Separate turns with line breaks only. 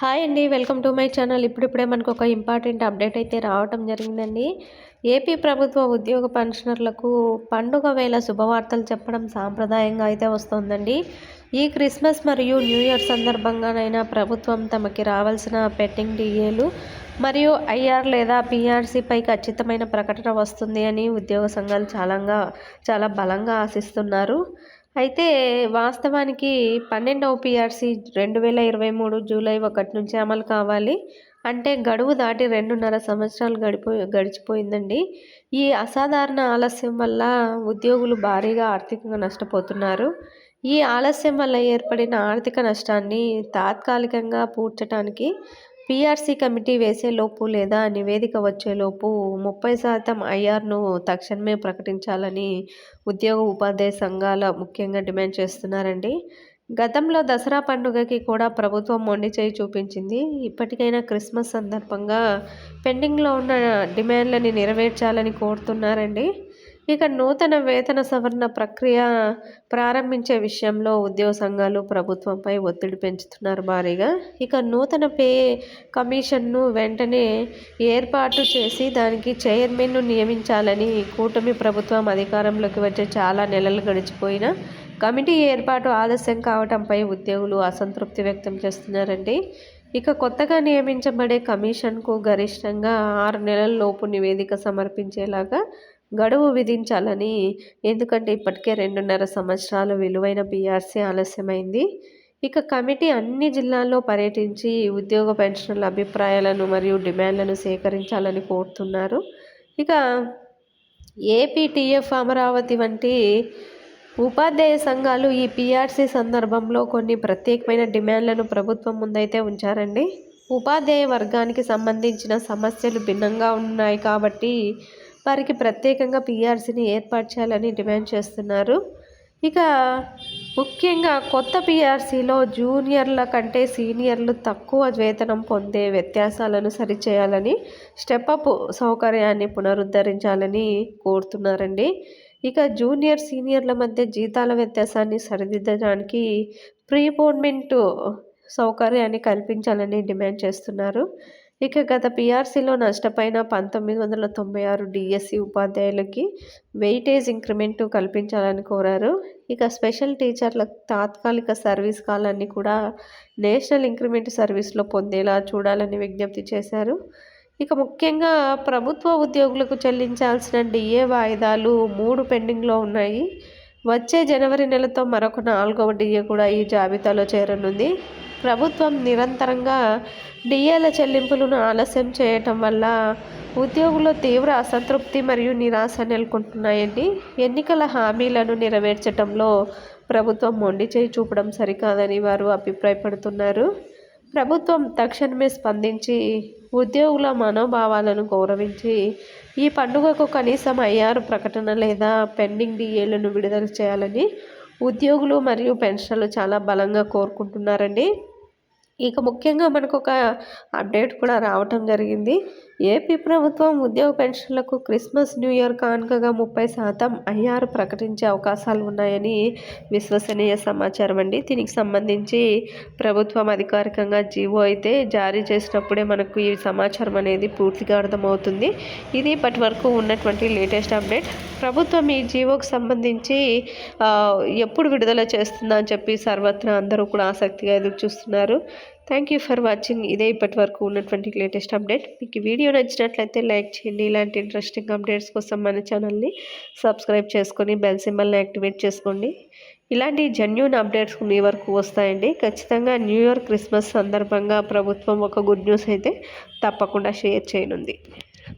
Hi అండి welcome to my channel. ఇప్పుడిప్పుడే మనకు ఒక ఇంపార్టెంట్ అప్డేట్ అయితే రావటం జరిగిందండి. ఏపీ ప్రభుత్వ ఉద్యోగ పెన్షనర్లకు పండుగ వేళ శుభవార్తలు చెప్పడం సాంప్రదాయంగా అయితే వస్తుందండి. ఈ క్రిస్మస్ మరియు న్యూ ఇయర్ సందర్భంగానైనా ప్రభుత్వం తమకి రావాల్సిన పెట్టింగ్ డిఏలు మరియు ఐఆర్ లేదా పీఆర్సీపై ఖచ్చితమైన ప్రకటన వస్తుంది అని ఉద్యోగ సంఘాలు చాలాగా చాలా బలంగా ఆశిస్తున్నారు. అయితే వాస్తవానికి పన్నెండవ పిఆర్సి రెండు వేల ఇరవై మూడు జూలై ఒకటి నుంచి అమలు కావాలి. అంటే గడువు దాటి రెండున్నర సంవత్సరాలు గడిపో గడిచిపోయిందండి. ఈ అసాధారణ ఆలస్యం వల్ల ఉద్యోగులు భారీగా ఆర్థికంగా నష్టపోతున్నారు. ఈ ఆలస్యం వల్ల ఏర్పడిన ఆర్థిక నష్టాన్ని తాత్కాలికంగా పూడ్చడానికి పీఆర్సీ కమిటీ వేసేలోపు లేదా నివేదిక వచ్చేలోపు ముప్పై శాతం ఐఆర్ను తక్షణమే ప్రకటించాలని ఉద్యోగ ఉపాధ్యాయ సంఘాల ముఖ్యంగా డిమాండ్ చేస్తున్నారండి. గతంలో దసరా పండుగకి కూడా ప్రభుత్వం మొండి చేయి చూపించింది. ఇప్పటికైనా క్రిస్మస్ సందర్భంగా పెండింగ్లో ఉన్న డిమాండ్లని నెరవేర్చాలని కోరుతున్నారండి. ఇక నూతన వేతన సవరణ ప్రక్రియ ప్రారంభించే విషయంలో ఉద్యోగ సంఘాలు ప్రభుత్వంపై ఒత్తిడి పెంచుతున్నారు భారీగా. ఇక నూతన పే కమిషన్ను వెంటనే ఏర్పాటు చేసి దానికి చైర్మన్ను నియమించాలని కూటమి ప్రభుత్వం అధికారంలోకి వచ్చే చాలా నెలలు గడిచిపోయిన కమిటీ ఏర్పాటు ఆలస్యం కావడంపై ఉద్యోగులు అసంతృప్తి వ్యక్తం చేస్తున్నారండి. ఇక కొత్తగా నియమించబడే కమిషన్కు గరిష్టంగా ఆరు నెలల లోపు నివేదిక సమర్పించేలాగా గడువు విధించాలని. ఎందుకంటే ఇప్పటికే రెండున్నర సంవత్సరాలు విలువైన బీఆర్సీ ఆలస్యమైంది. ఇక కమిటీ అన్ని జిల్లాల్లో పర్యటించి ఉద్యోగ పెన్షన్ల అభిప్రాయాలను మరియు డిమాండ్లను సేకరించాలని కోరుతున్నారు. ఇక ఏపీటీఎఫ్ అమరావతి వంటి ఉపాధ్యాయ సంఘాలు ఈ పీఆర్సీ సందర్భంలో కొన్ని ప్రత్యేకమైన డిమాండ్లను ప్రభుత్వం ముందైతే ఉంచారండి. ఉపాధ్యాయ వర్గానికి సంబంధించిన సమస్యలు భిన్నంగా ఉన్నాయి కాబట్టి వారికి ప్రత్యేకంగా పీఆర్సీని ఏర్పాటు చేయాలని డిమాండ్ చేస్తున్నారు. ఇక ముఖ్యంగా కొత్త పీఆర్సీలో జూనియర్ల కంటే సీనియర్లు తక్కువ వేతనం పొందే వ్యత్యాసాలను సరిచేయాలని స్టెప్ అప్ సౌకర్యాన్ని పునరుద్ధరించాలని కోరుతున్నారండి. ఇక జూనియర్ సీనియర్ల మధ్య జీతాల వ్యత్యాసాన్ని సరిదిద్దడానికి ప్రీపోన్మెంట్ సౌకర్యాన్ని కల్పించాలని డిమాండ్ చేస్తున్నారు. ఇక గత పిఆర్సీలో నష్టపోయిన పంతొమ్మిది వందల తొంభై ఆరు డిఎస్సి ఉపాధ్యాయులకి వెయిటేజ్ ఇంక్రిమెంట్ కల్పించాలని కోరారు. ఇక స్పెషల్ టీచర్ల తాత్కాలిక సర్వీస్ కాలాన్ని కూడా నేషనల్ ఇంక్రిమెంట్ సర్వీస్లో పొందేలా చూడాలని విజ్ఞప్తి చేశారు. ఇక ముఖ్యంగా ప్రభుత్వ ఉద్యోగులకు చెల్లించాల్సిన డిఏ వాయిదాలు మూడు పెండింగ్లో ఉన్నాయి. వచ్చే జనవరి నెలతో మరొక నాలుగవ డిఏ కూడా ఈ జాబితాలో చేరనుంది. ప్రభుత్వం నిరంతరంగా డిఏల చెల్లింపులను ఆలస్యం చేయటం వల్ల ఉద్యోగులు తీవ్ర అసంతృప్తి మరియు నిరాశ నెలకొంటున్నాయండి. ఎన్నికల హామీలను నెరవేర్చడంలో ప్రభుత్వం మొండి చేయి చూపడం సరికాదని వారు అభిప్రాయపడుతున్నారు. ప్రభుత్వం తక్షణమే స్పందించి ఉద్యోగుల మనోభావాలను గౌరవించి ఈ పండుగకు కనీసం ఐఆరు ప్రకటన లేదా పెండింగ్ డిఏలను విడుదల చేయాలని ఉద్యోగులు మరియు పెన్షన్లు చాలా బలంగా కోరుకుంటున్నారండి. ఇక ముఖ్యంగా మనకు ఒక అప్డేట్ కూడా రావటం జరిగింది. ఏపీ ప్రభుత్వం ఉద్యోగ పెన్షన్లకు క్రిస్మస్ న్యూ ఇయర్ కానుకగా ముప్పై శాతం ఐఆర్ ప్రకటించే అవకాశాలు ఉన్నాయని విశ్వసనీయ సమాచారం అండి. దీనికి సంబంధించి ప్రభుత్వం అధికారికంగా జీవో అయితే జారీ చేసినప్పుడే మనకు ఈ సమాచారం అనేది పూర్తిగా అర్థమవుతుంది. ఇది ఇప్పటి వరకు ఉన్నటువంటి లేటెస్ట్ అప్డేట్. ప్రభుత్వం ఈ జీవోకి సంబంధించి ఎప్పుడు విడుదల చేస్తుందా అని చెప్పి సర్వత్రా అందరూ కూడా ఆసక్తిగా ఎదురు చూస్తున్నారు థ్యాంక్ యూ ఫర్ వాచింగ్ ఇదే ఇప్పటి వరకు ఉన్నటువంటి లేటెస్ట్ అప్డేట్ మీకు వీడియో నచ్చినట్లయితే లైక్ చేయండి. ఇలాంటి ఇంట్రెస్టింగ్ అప్డేట్స్ కోసం మన ఛానల్ని సబ్స్క్రైబ్ చేసుకొని బెల్ సింబల్ని యాక్టివేట్ చేసుకోండి. ఇలాంటి జెన్యున్ అప్డేట్స్ మీ వరకు వస్తాయండి. ఖచ్చితంగా న్యూ ఇయర్ క్రిస్మస్ సందర్భంగా ప్రభుత్వం ఒక గుడ్ న్యూస్ అయితే తప్పకుండా షేర్ చేయనుంది.